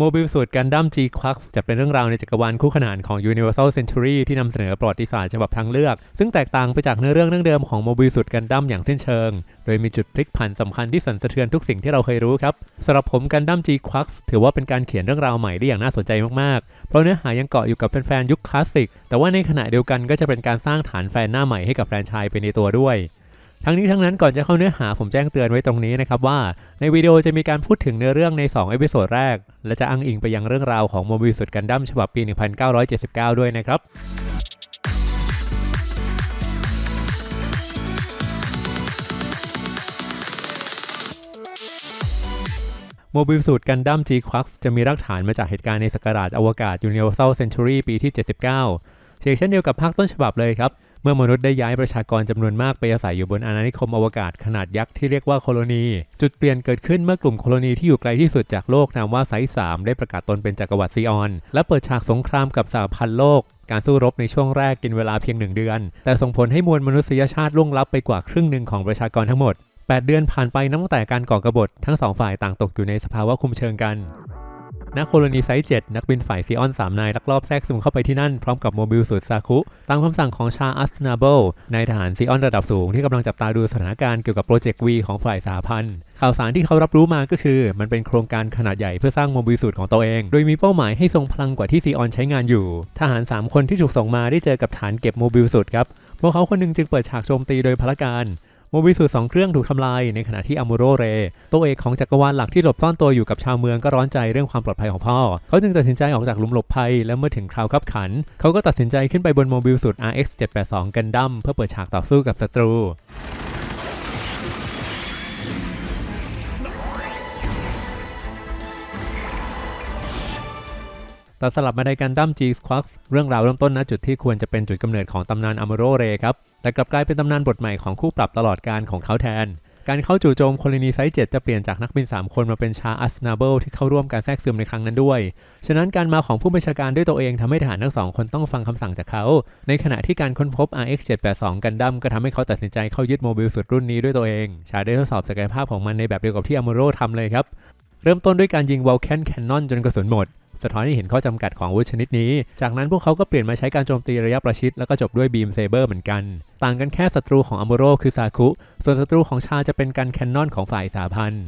โมบิลสูตรกันดั้ม G Crux จะเป็นเรื่องราวในจักรวาลคู่ขนานของ Universal Century ที่นำเสนอประวัติศาสตร์ฉบับทางเลือก ซึ่งแตกต่างไปจากเนื้อเรื่องเรื่องเดิมของโมบิลสูตรกันดั้มอย่างสิ้นเชิง โดยมีจุดพลิกผันสำคัญที่สั่นสะเทือนทุกสิ่งที่เราเคยรู้ครับสำหรับผมกันดั้ม G Crux ถือว่าเป็นการเขียนเรื่องราวใหม่ได้อย่างน่าสนใจมากๆ เพราะเนื้อหายังเกาะอยู่กับแฟนๆยุคคลาสสิกแต่ว่าในขณะเดียวกันก็จะเป็นการสร้างฐานแฟนหน้าใหม่ให้กับแฟรนไชส์ไปในตัวด้วย ทั้งนี้ทั้งนั้นก่อนจะเข้าเนื้อหาผมแจ้งเตือนไว้ตรงนี้นะครับว่าในวิดีโอจะมีการพูดถึงเนื้อเรื่องใน2เอพิโซดแรก และจะอ้างอิงไปยังเรื่องราวของโมบิลสุดกันดั้มฉบับปี 1979 ด้วยนะครับโมบิลสูตรกันดั้ม G Crux จะมีรากฐานมาจากเหตุการณ์ในสกราชอวกาศ Universal Century ปีที่ 79เช่นเช่นเดียวกับภาคต้นฉบับเลยครับ เมื่อมนุษย์ได้ย้ายประชากรจำนวนมากไปอาศัยอยู่บนอาณานิคมอวกาศขนาดยักษ์ที่เรียกว่าโคโลนี จุดเปลี่ยนเกิดขึ้นเมื่อกลุ่มโคโลนีที่อยู่ไกลที่สุดจากโลกนามว่าไซส์3ได้ประกาศตนเป็นจักรวรรดิซีออน และเปิดฉากสงครามกับสหพันธ์โลกการสู้รบในช่วงแรกกินเวลาเพียงหนึ่งเดือน แต่ส่งผลให้มวลมนุษยชาติล่วงลับไปกว่าครึ่งหนึ่งของประชากรทั้งหมด 8 เดือนผ่านไปนับตั้งแต่การก่อกรบฏทั้งสองฝ่ายต่างตกอยู่ในสภาวะคุมเชิงกัน ณโคโลนีไซต์ 7 นักบินฝ่ายซีออน 3 นายลักลอบแทรกซึมเข้าไปที่นั่น พร้อมกับโมบิลสูตรซาคุ ตามคำสั่งของชาอัสนาเบลนายทหารซีออนระดับสูงที่กำลังจับตาดูสถานการณ์เกี่ยวกับโปรเจกต์วีของฝ่ายสหพันธ์ข่าวสารที่เขารับรู้มาก็คือ มันเป็นโครงการขนาดใหญ่เพื่อสร้างโมบิลสูตรของตัวเอง โดยมีเป้าหมายให้ทรงพลังกว่าที่ซีออนใช้งานอยู่ ทหาร 3 คนที่ถูกส่งมาได้เจอกับฐานเก็บโมบิลสูตรครับพวกเขาคนหนึงจึงเปิดฉากโจมตีโดยพลการ โมบิลสูตรสองเครื่องถูกทำลายในขณะที่อามูโรเรตัวเอกของจักรวาลหลักที่หลบซ่อนตัวอยู่กับชาวเมืองก็ร้อนใจเรื่องความปลอดภัยของพ่อ เขาจึงตัดสินใจออกจากหลุมหลบภัย และเมื่อถึงคราวคับขัน เขาก็ตัดสินใจขึ้นไปบนโมบิลสูตร RX 782กันดั้มเพื่อเปิดฉากต่อสู้กับศัตรูแตัดสลับมาในกันดั้ม G Squawk เรื่องราวเริ่มต้นณจุดที่ควรจะเป็นจุดกำเนิดของตำนานอ m มโรเรครับ แต่กลับกลายเป็นตำนานบทใหม่ของคู่ปรับตลอดการของเขาแทน การเข้าจู่โจมโคลนีไซต์7จะเปลี่ยนจากนักบิน 3 คนมาเป็นชาอัสนาเบิลที่เข้าร่วมการแทรกซึมในครั้งนั้นด้วย ฉะนั้นการมาของผู้บัญชาการด้วยตัวเองทำให้ทหารทั้งสองคนต้องฟังคำสั่งจากเขา ในขณะที่การค้นพบ RX 782กันดั้มก็ทำให้เขาตัดสินใจเข้ายึดโมบิลสุดรุ่นนี้ด้วยตัวเอง ชาได้ทดสอบศักยภาพของมันในแบบเดียวกับที่อ m มโรทำเลยครับ เริ่มต้นด้วยการยิงวอลแคนแคนนอนจนกระสุนหมด สะท้อนให้เห็นข้อจำกัดของอาวุธชนิดนี้ จากนั้นพวกเขาก็เปลี่ยนมาใช้การโจมตีระยะประชิด แล้วก็จบด้วยบีมเซเบอร์เหมือนกัน ต่างกันแค่ศัตรูของอัมโบโรคือซาคุ ส่วนศัตรูของชาจะเป็นการแคนนอนของฝ่ายสาพันธ์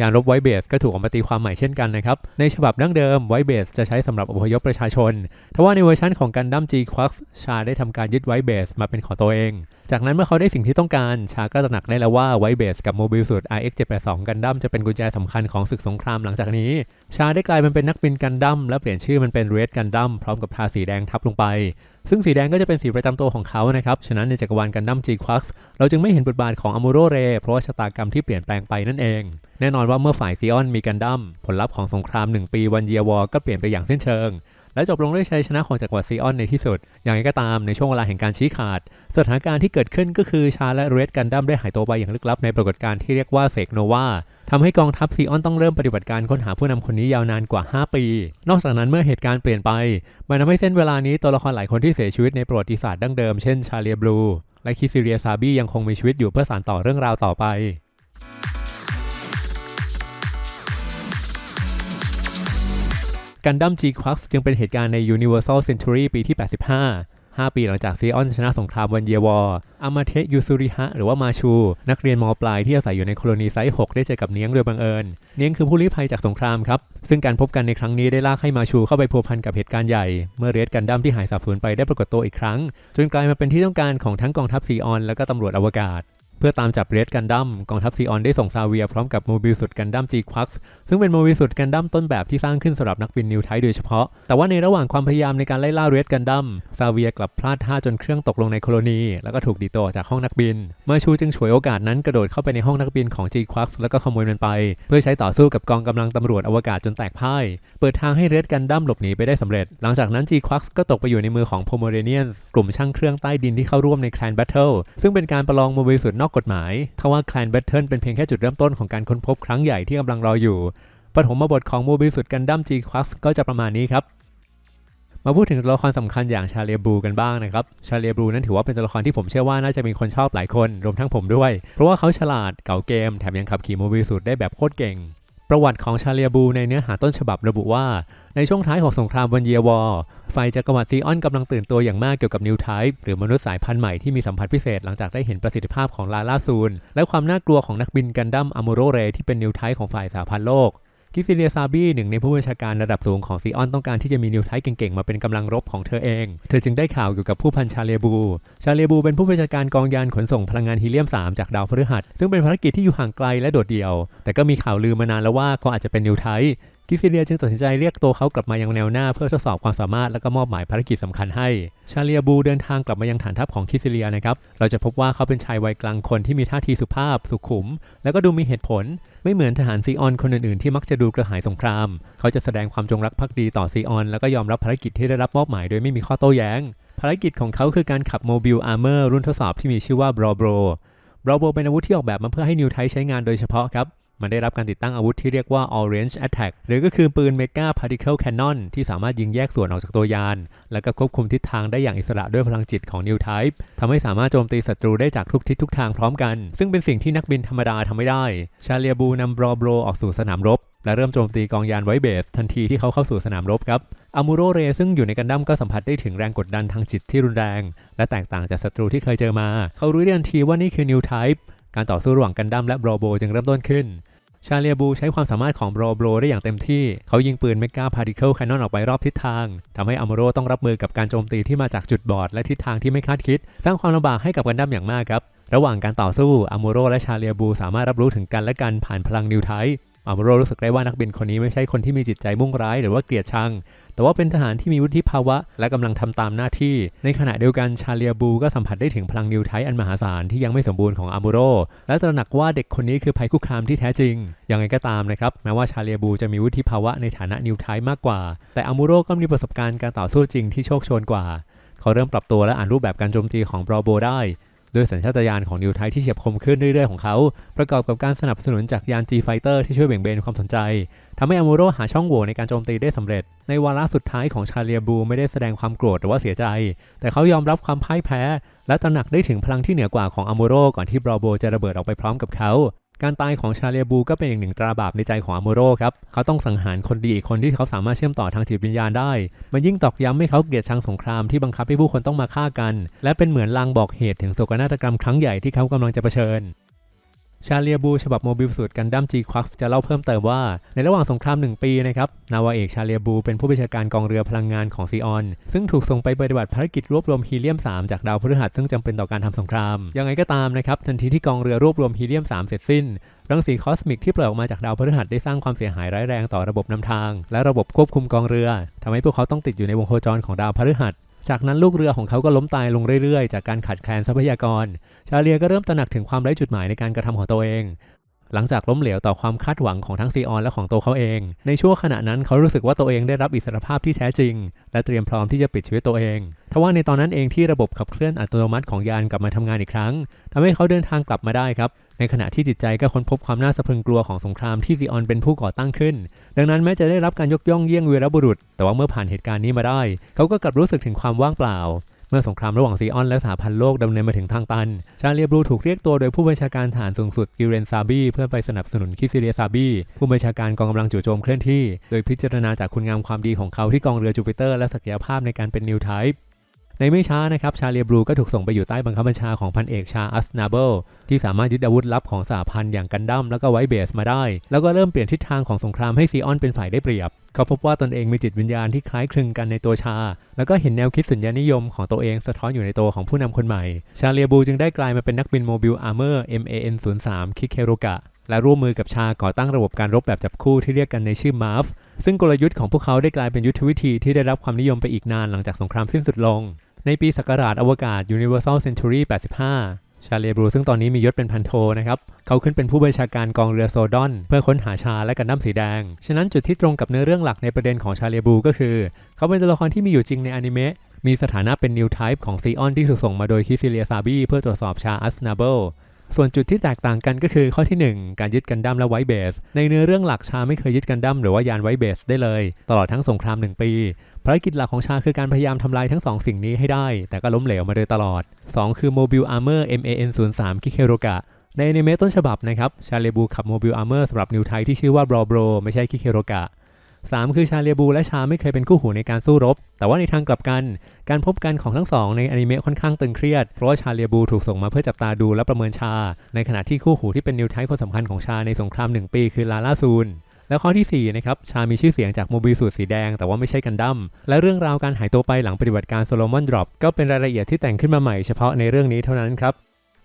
ยานรบไวเบสก็ถูกออกมาตีความใหม่เช่นกันนะครับ ในฉบับดั้งเดิมไวเบสจะใช้สำหรับอพยพประชาชน ทว่าในเวอร์ชันของกันดั้ม G Quax ชาได้ทำการยึดไวเบสมาเป็นของตัวเอง จากนั้นเมื่อเขาได้สิ่งที่ต้องการ ชาก็ตระหนักได้แล้วว่าไวเบสกับโมบิลสูตร RX 782กันดั้มจะเป็นกุญแจสำคัญของศึกสงครามหลังจากนี้ ชาได้กลายมันเป็นนักบินกันดั้มและเปลี่ยนชื่อมันเป็นเรดกันดั้มพร้อมกับทาสีแดงทับลงไป ซึ่งสีแดงก็จะเป็นสีประจำตัวของเขานะครับ ฉะนั้นในจักรวาลกันดั้ม G Quax เราจึงไม่เห็นบทบาทของอ m มโรเรเพราะว่าชะตากรรมที่เปลี่ยนแปลงไปนั่นเอง แน่นอนว่าเมื่อฝ่ายซีออนมีกันดั้มผลลัพธ์ของสงคราม 1 ปีวันเยียวอก็เปลี่ยนไปอย่างสิ้นเชิง และจบลงด้วยชัยชนะของจักรวรรดิซีออนในที่สุด อย่างไรก็ตามในช่วงเวลาแห่งการชี้ขาด สถานการณ์ที่เกิดขึ้นก็คือชาและเรดกันดั้มได้หายตัวไปอย่างลึกลับในปรากฏการณ์ที่เรียกว่าเซกโนวาทำให้กองทัพซีออนต้องเริ่มปฏิบัติการค้นหาผู้นำคนนี้ยาวนานกว่า 5 ปี นอกจากนั้นเมื่อเหตุการณ์เปลี่ยนไป มันทำให้เส้นเวลานี้ตัวละครหลายคนที่เสียชีวิตในประวัติศาสตร์ดั้งเดิม เช่นชาเลียบลูและคิซิเรียซาบียังคงมีชีวิตอยู่เพื่อสานต่อเรื่องราวต่อไป กันดั้ม G Crux จึงเป็นเหตุการณ์ใน Universal Century ปีที่ 85 5 ปีหลังจากซีออนชนะสงครามวันเยวอร์อามาเทะยูซุริฮะหรือว่ามาชู นักเรียนมปลายที่อาศัยอยู่ในโคโลนีไซต์6ได้เจอกับเนียงโดยบังเอิญ เนียงคือผู้ลี้ภัยจากสงครามครับ ซึ่งการพบกันในครั้งนี้ได้ลากให้มาชูเข้าไปพัวพันกับเหตุการณ์ใหญ่ เมื่อเรดกันดั้มที่หายสาบสูญไปได้ปรากฏตัวอีกครั้ง จนกลายมาเป็นที่ต้องการของทั้งกองทัพซีออน และก็ตำรวจอวกาศ เพื่อตามจับเรดกันดั้มกองทัพซีออนได้ส่งซาเวียพร้อมกับโมบิลสุดกันดั้ม G Quax ซึ่งเป็นโมบิลสุดกันดั้มต้นแบบที่สร้างขึ้นสำหรับนักบินนิวไทโดยเฉพาะ แต่ว่าในระหว่างความพยายามในการไล่ล่าเรดกันดั้มซาเวียกลับพลาดท่าจนเครื่องตกลงในโคโลนี แล้วก็ถูกดีตัวจากห้องนักบิน เมื่อชูจึงฉวยโอกาสนั้นกระโดดเข้าไปในห้องนักบินของ G Quax แล้วก็ขโมยมันไป เพื่อใช้ต่อสู้กับกองกำลังตำรวจอวกาศจนแตกพ่าย เปิดทางให้เรดกันดั้มหลบหนีไปได้สำเร็จ หลังจากนั้น G Quax ก็ตกไปอยู่ในมือของ p o m e r a n i a n s กลุ่มช่างเครื่องใต้ดินที่เข้าร่วมใน Clan Battle ซึ่งเป็นการประลองโมบิลสุดนอกกฎหมายทว่า Clan Battle เป็นเพียงแค่จุดเริ่มต้นของการค้นพบครั้งใหญ่ที่กำลังรออยู่ปฐมบทของโมบิสุดกันดั้ม G Quax ก็จะประมาณนี้ครับ มาพูดถึงตัวละครสำคัญอย่างชาเลียบลูกันบ้างนะครับ ชาเลียบลูนั้นถือว่าเป็นตัวละครที่ผมเชื่อว่าน่าจะมีคนชอบหลายคน รวมทั้งผมด้วย เพราะว่าเขาฉลาดเก่าเกม แถมยังขับขี่โมบิสุดได้แบบโคตรเก่ง ประวัติของชาเลียบูในเนื้อหาต้นฉบับระบุว่า ในช่วงท้ายของสงครามวันเยียวอร์ฝ่ายจักรวรรดิซีออนกำลังตื่นตัวอย่างมากเกี่ยวกับนิวไทป์หรือมนุษย์สายพันธุ์ใหม่ที่มีสัมผัสพิเศษหลังจากได้เห็นประสิทธิภาพของลาลาซูน และความน่ากลัวของนักบินกันดั้มอะมูโรเรที่เป็นนิวไทป์ของฝ่ายสหพันธ์โลกกิซิเลียซาบีหนึ่งในผู้บัญชาการระดับสูงของซีออนต้องการที่จะมีนิวไทป์เก่งๆ มาเป็นกำลังรบของเธอเอง เธอจึงได้ข่าวเกี่ยวกับผู้พันชาเลบู ชาเลบูเป็นผู้บัญชาการกองยานขนส่งพลังงานฮีเลียม 3 จากดาวพฤหัส ซึ่งเป็นภารกิจที่อยู่ห่างไกลและโดดเดี่ยว แต่ก็มีข่าวลือมานานแล้วว่าเขาอาจจะเป็นนิวไทป์ กิซิเลียจึงตัดสินใจเรียกตัวเขากลับมายังแนวหน้าเพื่อทดสอบความสามารถและก็มอบหมายภารกิจสำคัญให้ ชาเลียบูเดินทางกลับมายังฐานทัพของคิซิเลียนะครับ เราจะพบว่าเขาเป็นชายวัยกลางคนที่มีท่าทีสุภาพ สุขุม แล้วก็ดูมีเหตุผล ไม่เหมือนทหารซีออนคนอื่นๆที่มักจะดูกระหายสงคราม เขาจะแสดงความจงรักภักดีต่อซีออน แล้วก็ยอมรับภารกิจที่ได้รับมอบหมายโดยไม่มีข้อโต้แย้ง ภารกิจของเขาคือการขับโมบิลอาร์เมอร์รุ่นทดสอบที่มีชื่อว่าบรอโบรบรอโบเป็นอาวุธที่ออกแบบมาเพื่อให้นิวไทใช้งานโดยเฉพาะครับ มันได้รับการติดตั้งอาวุธที่เรียกว่า Orange Attack หรือก็คือปืน Mega Particle Cannon ที่สามารถยิงแยกส่วนออกจากตัวยาน แล้วก็ควบคุมทิศทางได้อย่างอิสระด้วยพลังจิตของ New Type ทำให้สามารถโจมตีศัตรูได้จากทุกทิศทุกทางพร้อมกัน ซึ่งเป็นสิ่งที่นักบินธรรมดาทำไม่ได้ ชาเลียบูนำบรอโบรออกสู่สนามรบ และเริ่มโจมตีกองยานไวเบส ทันทีที่เขาเข้าสู่สนามรบครับอามูโรเรซึ่งอยู่ในกันดั้มก็สัมผัสได้ถึงแรงกดดันทางจิตที่รุนแรง และแตกต่างจากศัตรูที่เคยเจอมา เขารู้ไดทันทีว่านี่คือ New Type การต่อสู้ระหว่างกันดั้มและบรอโบจึงเริ่มต้นขึ้น ชาเลียบูใช้ความสามารถของบรอโบรได้อย่างเต็มที่ เขายิงปืนเมกาพาร์ติเคิลแคนนอนออกไปรอบทิศทางทำให้อามโรต้องรับมือกับการโจมตีที่มาจากจุดบอดและทิศทางที่ไม่คาดคิด สร้างความลำบากให้กับกันดั้มอย่างมากครับ ระหว่างการต่อสู้อามโรและชาเลียบูสามารถรับรู้ถึงกันและกันผ่านพลังนิวไทป์อามโรรู้สึกได้ว่านักบินคนนี้ไม่ใช่คนที่มีจิตใจมุ่งร้ายหรือว่าเกลียดชัง แต่ว่าเป็นทหารที่มีวุฒิภาวะ และกำลังทำตามหน้าที่ ในขณะเดียวกันชาเลียบูก็สัมผัสได้ถึงพลังนิวไทอันมหาศาลที่ยังไม่สมบูรณ์ของอามูโรและตระหนักว่าเด็กคนนี้คือภัยคุกคามที่แท้จริงอย่างไรก็ตามนะครับแม้ว่าชาเลียบูจะมีวุฒิภาวะในฐานะนิวไทมากกว่า แต่อามูโรก็มีประสบการณ์การต่อสู้จริงที่โชคโชนกว่า เขาเริ่มปรับตัวและอ่านรูปแบบการโจมตีของบรอโบได้ ด้วยสัญชาตญาณของนิวไทที่เฉียบคมขึ้นเรื่อยๆของเขา ประกอบกับการสนับสนุนจากยาน G-Fighter ที่ช่วยเบี่ยงเบนความสนใจทำให้อามูโรหาช่องโหว่ในการโจมตีได้สำเร็จ ในวาระสุดท้ายของชาเลียบูไม่ได้แสดงความโกรธหรือว่าเสียใจ แต่เขายอมรับความพ่ายแพ้ และตระหนักได้ถึงพลังที่เหนือกว่าของอามูโรก่อนที่บราโบจะระเบิดออกไปพร้อมกับเขา การตายของชาเลียบูก็เป็นอีกหนึ่งตราบาปในใจของอามูโรครับ เขาต้องสังหารคนดีอีกคนที่เขาสามารถเชื่อมต่อทางจิตวิญญาณได้ มันยิ่งตอกย้ำให้เขาเกลียดชังสงครามที่บังคับให้ผู้คนต้องมาฆ่ากัน และเป็นเหมือนลางบอกเหตุถึงโศกนาฏกรรมครั้งใหญ่ที่เขากำลังจะเผชิญ ชาเลียบูฉบับโมบิลสูตรกันดั้มจีควักจะเล่าเพิ่มเติมว่า ในระหว่างสงคราม 1 ปีนะครับ นาวาเอกชาเลียบูเป็นผู้บัญชาการกองเรือพลังงานของซีออน ซึ่งถูกส่งไปปฏิบัติภารกิจรวบรวมฮีเลียม 3 จากดาวพฤหัสซึ่งจำเป็นต่อการทำสงคราม ยังไงก็ตามนะครับทันทีที่กองเรือรวบรวมฮีเลียม 3 เสร็จสิ้นรังสีคอสมิกที่ปล่อยออกมาจากดาวพฤหัสได้สร้างความเสียหายร้ายแรงต่อระบบนำทาง และระบบควบคุมกองเรือทำให้พวกเขาต้องติดอยู่ในวงโคจรของดาวพฤหัส จากนั้นลูกเรือของเขาก็ล้มตายลงเรื่อยๆ จากการขาดแคลนทรัพยากร ชาเลียก็เริ่มตระหนักถึงความไร้จุดหมายในการกระทำของตัวเอง หลังจากล้มเหลวต่อความคาดหวังของทั้งซีออนและของตัวเขาเอง ในช่วงขณะนั้นเขารู้สึกว่าตัวเองได้รับอิสรภาพที่แท้จริง และเตรียมพร้อมที่จะปิดชีวิตตัวเองทว่าในตอนนั้นเองที่ระบบขับเคลื่อนอัตโนมัติของยานกลับมาทำงานอีกครั้งทำให้เขาเดินทางกลับมาได้ครับ ในขณะที่จิตใจก็ค้นพบความน่าสะพรึงกลัวของสงครามที่ซีออนเป็นผู้ก่อตั้งขึ้น ดังนั้นแม้จะได้รับการยกย่องเยี่ยงเวีรบุรุษ แต่ว่าเมื่อผ่านเหตุการณ์นี้มาได้ เขาก็กลับรู้สึกถึงความว่างเปล่า เมื่อสงครามระหว่างซีออนและสหพันธ์โลกดำเนินมาถึงทางตัน ชาเลียบรูถูกเรียกตัวโดยผู้บัญชาการฐานสูงสุดกิเรนซาบีเพื่อไปสนับสนุนคิซิเลียซาบีผู้บัญชาการกองกำลังจู่โจมเคลื่อนที่ โดยพิจารณาจากคุณงามความดีของเขาที่กองเรือจูปิเตอร์และศักยภาพในการเป็นนิวไทป์ ในไม่ช้านะครับชาเลียบรูก็ถูกส่งไปอยู่ใต้บังคับบัญชาของพันเอกชาอัสนาเบิลที่สามารถยึดอาวุธลับของสหพันธ์อย่างกันดั้มแล้วก็ไวเบสมาได้ แล้วก็เริ่มเปลี่ยนทิศทางของสงครามให้ซีออนเป็นฝ่ายได้เปรียบ เขาพบว่าตนเองมีจิตวิญญาณที่คล้ายคลึงกันในตัวชา แล้วก็เห็นแนวคิดสุญญานิยมของตัวเองสะท้อนอยู่ในตัวของผู้นำคนใหม่ ชาเลียบูจึงได้กลายมาเป็นนักบินโมบิลอาร์เมอร์ MAN 03คิเคโรกะและร่วมมือกับชาก่อตั้งระบบการรบแบบจับคู่ที่เรียกกันในชื่อ MAF ซึ่งกลยุทธ์ของพวกเขาได้กลายเป็นยุทธวิธีที่ได้รับความนิยมไปอีกนานหลังจากสงครามสิ้นสุดลง ในปีศักราชอวกาศ Universal Century 85 ชาเลบรูซึ่งตอนนี้มียศเป็นพันโทนะครับ เขาขึ้นเป็นผู้บัญชาการกองเรือโซดอน เพื่อค้นหาชาและกันดั้มสีแดง ฉะนั้นจุดที่ตรงกับเนื้อเรื่องหลักในประเด็นของชาเลบรูก็คือ เขาเป็นตัวละครที่มีอยู่จริงในอนิเมะมีสถานะเป็นนิวไทป์ของซีออนที่ถูกส่งมาโดยคิซิเลียซาบีเพื่อตรวจสอบชาอัสนาเบิล ส่วนจุดที่แตกต่างกันก็คือข้อที่ 1 การยึดกันดั้มและไวเบส ในเนื้อเรื่องหลักชาไม่เคยยึดกันดั้มหรือว่ายานไวเบสได้เลย ตลอดทั้งสงคราม 1 ปี ภารกิจหลักของชาคือการพยายามทำลายทั้ง 2 สิ่งนี้ให้ได้ แต่ก็ล้มเหลวมาโดยตลอด 2 คือ Mobile Armor MAN 03คิเคโรกะในอนิเมะต้นฉบับนะครับชาเลบูขับโมบิลอาร์เมอร์สำหรับนิวไทที่ชื่อว่าบรอโบรไม่ใช่คิเคโรกะ 3 คือชาเลบูและชาไม่เคยเป็นคู่หูในการสู้รบ แต่ว่าในทางกลับกัน การพบกันของทั้งสองในอนิเมะค่อนข้างตึงเครียด เพราะว่าชาเลบูถูกส่งมาเพื่อจับตาดูและประเมินชา ในขณะที่คู่หูที่เป็นนิวไทคนสำคัญของชาในสงคราม 1 ปี คือลาลาซูนแล้วข้อที่4นะครับ ชามีชื่อเสียงจากโมบิลสูตรสีแดง แต่ว่าไม่ใช่กันดั้ม และเรื่องราวการหายตัวไปหลังปฏิบัติการโซโลมอนดรอปก็เป็นรายละเอียดที่แต่งขึ้นมาใหม่เฉพาะในเรื่องนี้เท่านั้นครับ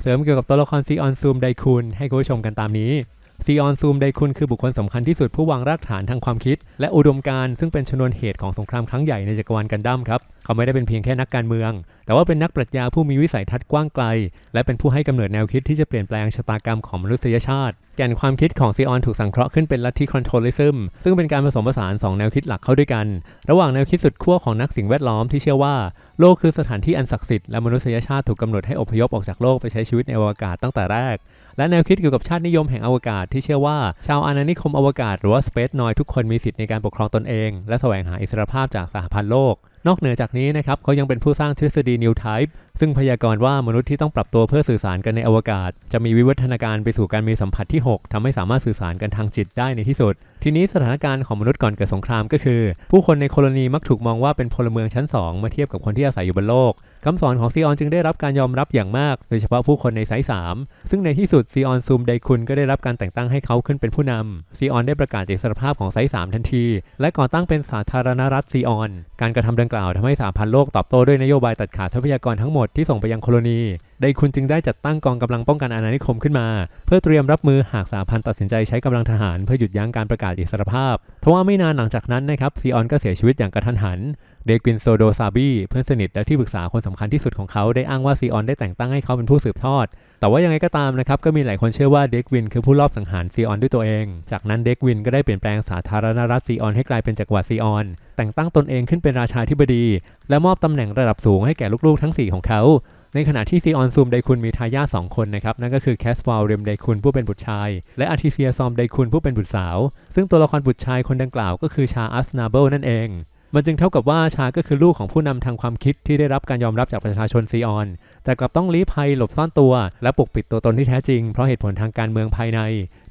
เสริมเกี่ยวกับตัวละครซีออนซูมไดคุนให้คุณผู้ชมกันตามนี้ซีออนซูมไดคุนคือบุคคลสำคัญที่สุดผู้วางรากฐานทางความคิด และอุดมการณ์ซึ่งเป็นชนวนเหตุของสงครามครั้งใหญ่ในจักรวาลกันดั้มครับ เขาไม่ได้เป็นเพียงแค่นักการเมือง แต่ว่าเป็นนักปรัชญาผู้มีวิสัยทัศน์กว้างไกล และเป็นผู้ให้กำเนิดแนวคิดที่จะเปลี่ยนแปลงชะตากรรมของมนุษยชาติ แก่นความคิดของซีออนถูกสังเคราะห์ขึ้นเป็นลัทธิคอนโทรลิซึมซึ่งเป็นการผสมผสานสองแนวคิดหลักเข้าด้วยกัน ระหว่างแนวคิดสุดขั้วของนักสิ่งแวดล้อมที่เชื่อว่าโลกคือสถานที่อันศักดิ์สิทธิ์และมนุษยชาติถูกกำหนดให้อพยพออกจากโลกไปใช้ชีวิตในอวกาศตั้งแต่แรก และแนวคิดเกี่ยวกับชาตินิยมแห่งอวกาศที่เชื่อว่า ชาวอาณานิคมอวกาศหรือว่าสเปซนอยทุกคนมีสิทธิในการปกครองตนเอง และแสวงหาอิสรภาพจากสหพันธ์โลกนอกเหนือจากนี้นะครับเขายังเป็นผู้สร้างทฤษฎีนิวไทป์ซึ่งพยากรณ์ว่ามนุษย์ที่ต้องปรับตัวเพื่อสื่อสารกันในอวกาศ จะมีวิวัฒนาการไปสู่การมีสัมผัสที่ 6ทำให้สามารถสื่อสารกันทางจิตได้ในที่สุด ทีนี้สถานการณ์ของมนุษย์ก่อนเกิดสงครามก็คือ ผู้คนในโคโลนีมักถูกมองว่าเป็นพลเมืองชั้น2เมื่อเทียบกับคนที่อาศัยอยู่บนโลก คำสอนของซีออนจึงได้รับการยอมรับอย่างมาก โดยเฉพาะผู้คนในไซส์3ซึ่งในที่สุดซีออนซูมไดคุนก็ได้รับการแต่งตั้งให้เขาขึ้นเป็นผู้นำซีออนได้ประกาศอิสรภาพของไซส์3ทันที และก่อตั้งเป็นสาธารณรัฐซีออน การกระทำดังกล่าวทำให้สหพันธ์โลกตอบโต้ด้วยนโยบายตัดขาดทรัพยากรทั้งหมดที่ส่งไปยังโคโลนี ไดคุนจึงได้จัดตั้งกองกำลังป้องกันอาณานิคมขึ้นมา เพื่อเตรียมรับมือหากสหพันธ์ตัดสินใจใช้กำลังทหารเพื่อหยุดยั้งการประกาศอิสรภาพทว่าไม่นานหลังจากนั้นนะครับซีออนก็เสียชีวิตอย่างกระทันหัน เดกวินโซโดซาบีเพื่อนสนิทและที่ปรึกษาคนสำคัญที่สุดของเขาได้อ้างว่าซีออนได้แต่งตั้งให้เขาเป็นผู้สืบทอด แต่ว่ายังไงก็ตามนะครับก็มีหลายคนเชื่อว่าเดกวินคือผู้ลอบสังหารซีออนด้วยตัวเอง จากนั้นเดกวินก็ได้เปลี่ยนแปลงสาธารณรัฐซีออนให้กลายเป็นจักรวรรดิซีออน แต่งตั้งตนเองขึ้นเป็นราชาธิบดี และมอบตำแหน่งระดับสูงให้แก่ลูกๆทั้ง 4 ของเขา ในขณะที่ซีออนซูมไดคุนมีทายาท2คนนะครับ นั่นก็คือแคสวาลเรมไดคุนผู้เป็นบุตรชาย และอาร์ทิเซียซอมไดคุนผู้เป็นบุตรสาว ซึ่งตัวละครบุตรชายคนดังกล่าวก็คือชาอัสนาเบิลนั่นเอง มันจึงเท่ากับว่าชาก็คือลูกของผู้นำทางความคิดที่ได้รับการยอมรับจากประชาชนซีออน แต่กลับต้องลี้ภัยหลบซ่อนตัว และปกปิดตัวตนที่แท้จริงเพราะเหตุผลทางการเมืองภายใน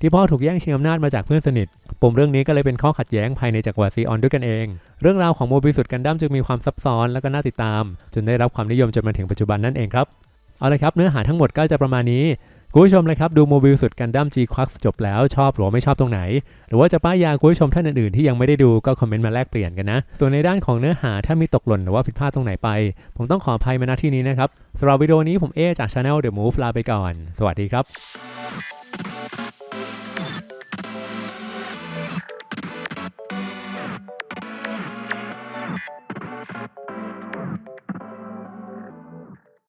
ที่พ่อถูกแย่งชิงอำนาจมาจากเพื่อนสนิท ปมเรื่องนี้ก็เลยเป็นข้อขัดแย้งภายในจักรวรรดิซีออนด้วยกันเอง เรื่องราวของโมบิสุดกันดั้มจึงมีความซับซ้อนและก็น่าติดตาม จนได้รับความนิยมจนมาถึงปัจจุบันนั่นเองครับเอาลยครับเนื้อหาทั้งหมดก็จะประมาณนี้คุณผู้ชมเลยครับดูโมบิลสุดกันดั้ม G Quax จบแล้วชอบหรือไม่ชอบตรงไหน หรือว่าจะป้ายยาคุณผู้ชมท่านอื่นๆที่ยังไม่ได้ดูก็คอมเมนต์มาแลกเปลี่ยนกันนะ ส่วนในด้านของเนื้อหาถ้ามีตกหล่นหรือว่าผิดพลาดตรงไหนไป ผมต้องขออภัยมาณที่นี้นะครับสำหรับวิดีโอนี้ผมเอจาก Channel The Move ลาไปก่อน สวัสดีครับ